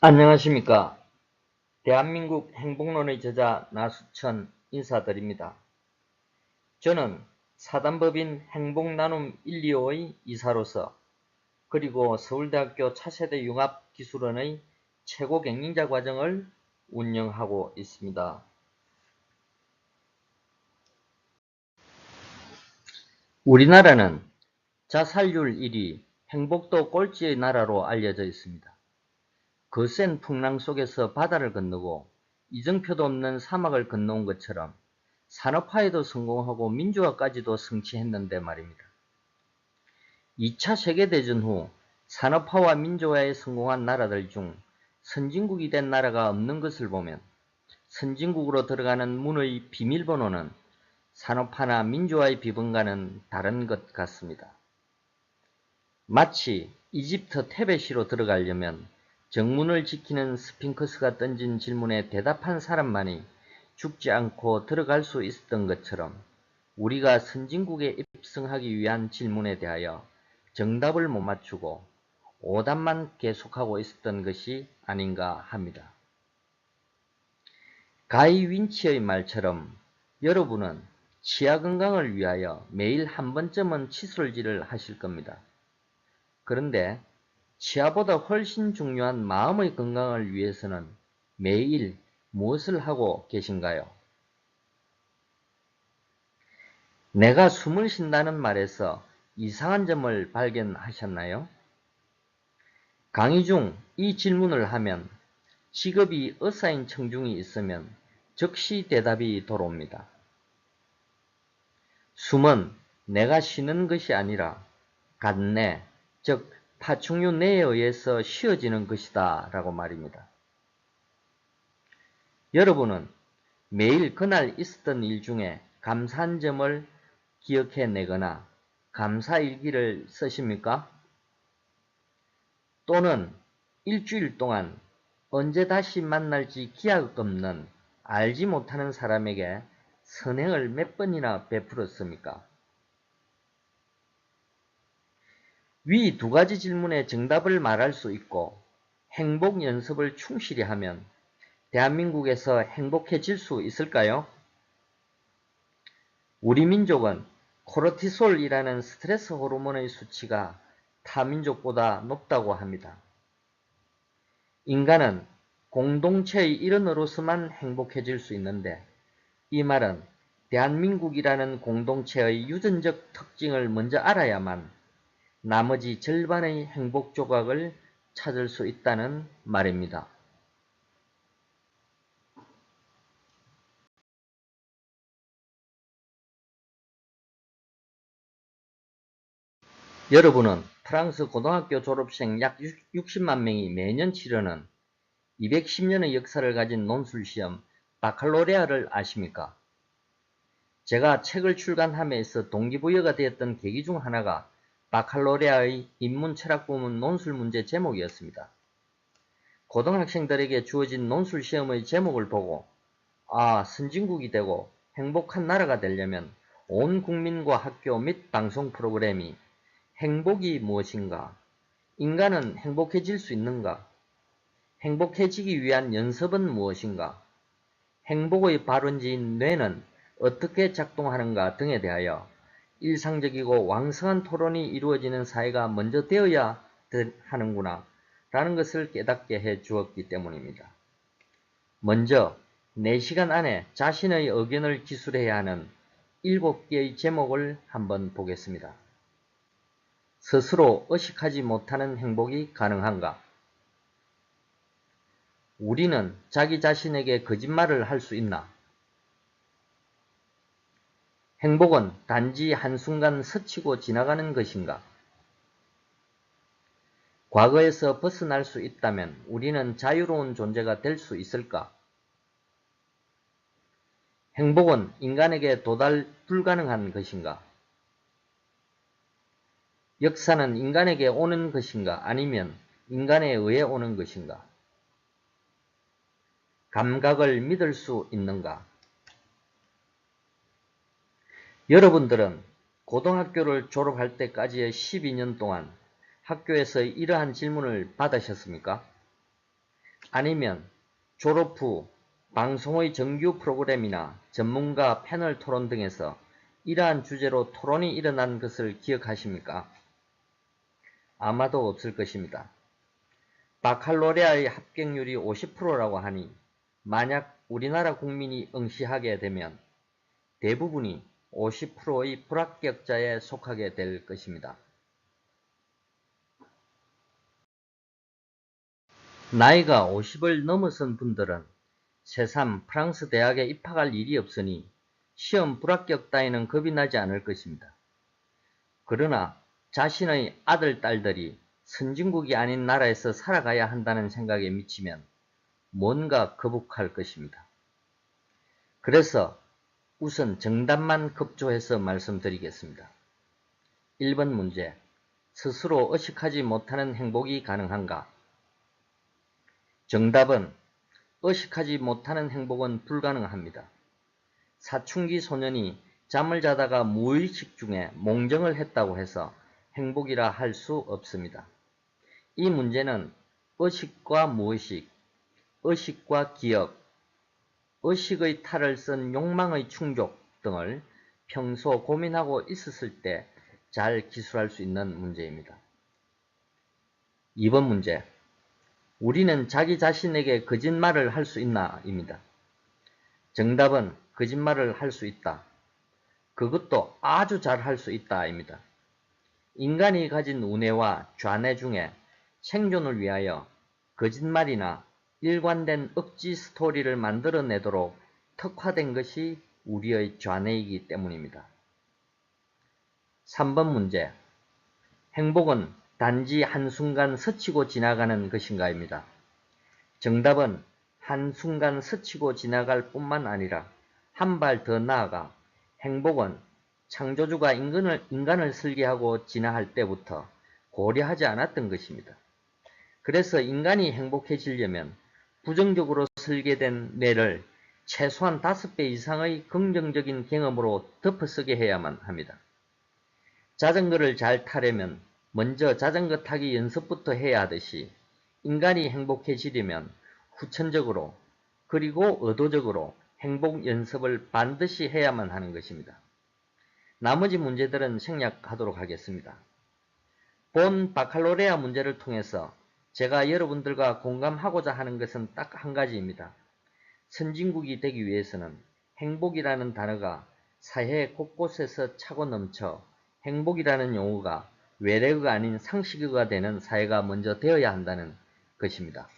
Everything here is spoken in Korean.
안녕하십니까. 대한민국 행복론의 저자 나수천 인사드립니다. 저는 사단법인 행복나눔 125의 이사로서 그리고 서울대학교 차세대 융합기술원의 최고 경영자 과정을 운영하고 있습니다. 우리나라는 자살률 1위, 행복도 꼴찌의 나라로 알려져 있습니다. 거센 풍랑 속에서 바다를 건너고 이정표도 없는 사막을 건너온 것처럼 산업화에도 성공하고 민주화까지도 성취했는데 말입니다. 2차 세계대전 후 산업화와 민주화에 성공한 나라들 중 선진국이 된 나라가 없는 것을 보면 선진국으로 들어가는 문의 비밀번호는 산업화나 민주화의 비번과는 다른 것 같습니다. 마치 이집트 테베시로 들어가려면 정문을 지키는 스핑크스가 던진 질문에 대답한 사람만이 죽지 않고 들어갈 수 있었던 것처럼 우리가 선진국에 입성하기 위한 질문에 대하여 정답을 못 맞추고 오답만 계속하고 있었던 것이 아닌가 합니다. 가이 윈치의 말처럼 여러분은 치아 건강을 위하여 매일 한 번쯤은 칫솔질을 하실 겁니다. 그런데 치아보다 훨씬 중요한 마음의 건강을 위해서는 매일 무엇을 하고 계신가요? 내가 숨을 쉰다는 말에서 이상한 점을 발견하셨나요? 강의 중 이 질문을 하면 직업이 의사인 청중이 있으면 즉시 대답이 돌아옵니다. 숨은 내가 쉬는 것이 아니라 간내, 즉 파충류 내에 의해서 쉬어지는 것이다 라고 말입니다. 여러분은 매일 그날 있었던 일 중에 감사한 점을 기억해내거나 감사일기를 쓰십니까? 또는 일주일 동안 언제 다시 만날지 기약 없는 알지 못하는 사람에게 선행을 몇 번이나 베풀었습니까? 위 두 가지 질문의 정답을 말할 수 있고 행복 연습을 충실히 하면 대한민국에서 행복해질 수 있을까요? 우리 민족은 코르티솔이라는 스트레스 호르몬의 수치가 타 민족보다 높다고 합니다. 인간은 공동체의 일원으로서만 행복해질 수 있는데 이 말은 대한민국이라는 공동체의 유전적 특징을 먼저 알아야만 나머지 절반의 행복 조각을 찾을 수 있다는 말입니다. 여러분은 프랑스 고등학교 졸업생 약 60만 명이 매년 치르는 210년의 역사를 가진 논술시험 바칼로레아를 아십니까? 제가 책을 출간함에 있어 동기부여가 되었던 계기 중 하나가 바칼로레아의 인문철학 부문 논술 문제 제목이었습니다. 고등학생들에게 주어진 논술 시험의 제목을 보고 아 선진국이 되고 행복한 나라가 되려면 온 국민과 학교 및 방송 프로그램이 행복이 무엇인가? 인간은 행복해질 수 있는가? 행복해지기 위한 연습은 무엇인가? 행복의 발원지인 뇌는 어떻게 작동하는가 등에 대하여 일상적이고 왕성한 토론이 이루어지는 사회가 먼저 되어야 하는구나 라는 것을 깨닫게 해 주었기 때문입니다. 먼저 4시간 안에 자신의 의견을 기술해야 하는 7개의 제목을 한번 보겠습니다. 스스로 의식하지 못하는 행복이 가능한가? 우리는 자기 자신에게 거짓말을 할 수 있나? 행복은 단지 한순간 스치고 지나가는 것인가? 과거에서 벗어날 수 있다면 우리는 자유로운 존재가 될 수 있을까? 행복은 인간에게 도달 불가능한 것인가? 역사는 인간에게 오는 것인가? 아니면 인간에 의해 오는 것인가? 감각을 믿을 수 있는가? 여러분들은 고등학교를 졸업할 때까지의 12년 동안 학교에서 이러한 질문을 받으셨습니까? 아니면 졸업 후 방송의 정규 프로그램이나 전문가 패널 토론 등에서 이러한 주제로 토론이 일어난 것을 기억하십니까? 아마도 없을 것입니다. 바칼로레아의 합격률이 50%라고 하니 만약 우리나라 국민이 응시하게 되면 대부분이 50%의 불합격자에 속하게 될 것입니다. 나이가 50을 넘어선 분들은 새삼 프랑스 대학에 입학할 일이 없으니 시험 불합격 따위는 겁이 나지 않을 것입니다. 그러나 자신의 아들, 딸들이 선진국이 아닌 나라에서 살아가야 한다는 생각에 미치면 뭔가 거북할 것입니다. 그래서 우선 정답만 급조해서 말씀드리겠습니다. 1번 문제. 스스로 의식하지 못하는 행복이 가능한가? 정답은 의식하지 못하는 행복은 불가능합니다. 사춘기 소년이 잠을 자다가 무의식 중에 몽정을 했다고 해서 행복이라 할 수 없습니다. 이 문제는 의식과 무의식, 의식과 기억, 의식의 탈을 쓴 욕망의 충족 등을 평소 고민하고 있었을 때 잘 기술할 수 있는 문제입니다. 2번 문제. 우리는 자기 자신에게 거짓말을 할 수 있나? 입니다. 정답은 거짓말을 할 수 있다. 그것도 아주 잘 할 수 있다. 입니다. 인간이 가진 우뇌와 좌뇌 중에 생존을 위하여 거짓말이나 일관된 억지 스토리를 만들어내도록 특화된 것이 우리의 좌뇌이기 때문입니다. 3번 문제. 행복은 단지 한순간 스치고 지나가는 것인가입니다. 정답은 한순간 스치고 지나갈 뿐만 아니라 한 발 더 나아가 행복은 창조주가 인간을, 인간을 설계하고 진화할 때부터 고려하지 않았던 것입니다. 그래서 인간이 행복해지려면 부정적으로 설계된 뇌를 최소한 5배 이상의 긍정적인 경험으로 덮어쓰게 해야만 합니다. 자전거를 잘 타려면 먼저 자전거 타기 연습부터 해야 하듯이 인간이 행복해지려면 후천적으로 그리고 의도적으로 행복 연습을 반드시 해야만 하는 것입니다. 나머지 문제들은 생략하도록 하겠습니다. 본 바칼로레아 문제를 통해서 제가 여러분들과 공감하고자 하는 것은 딱 한 가지입니다. 선진국이 되기 위해서는 행복이라는 단어가 사회 곳곳에서 차고 넘쳐 행복이라는 용어가 외래어가 아닌 상식어가 되는 사회가 먼저 되어야 한다는 것입니다.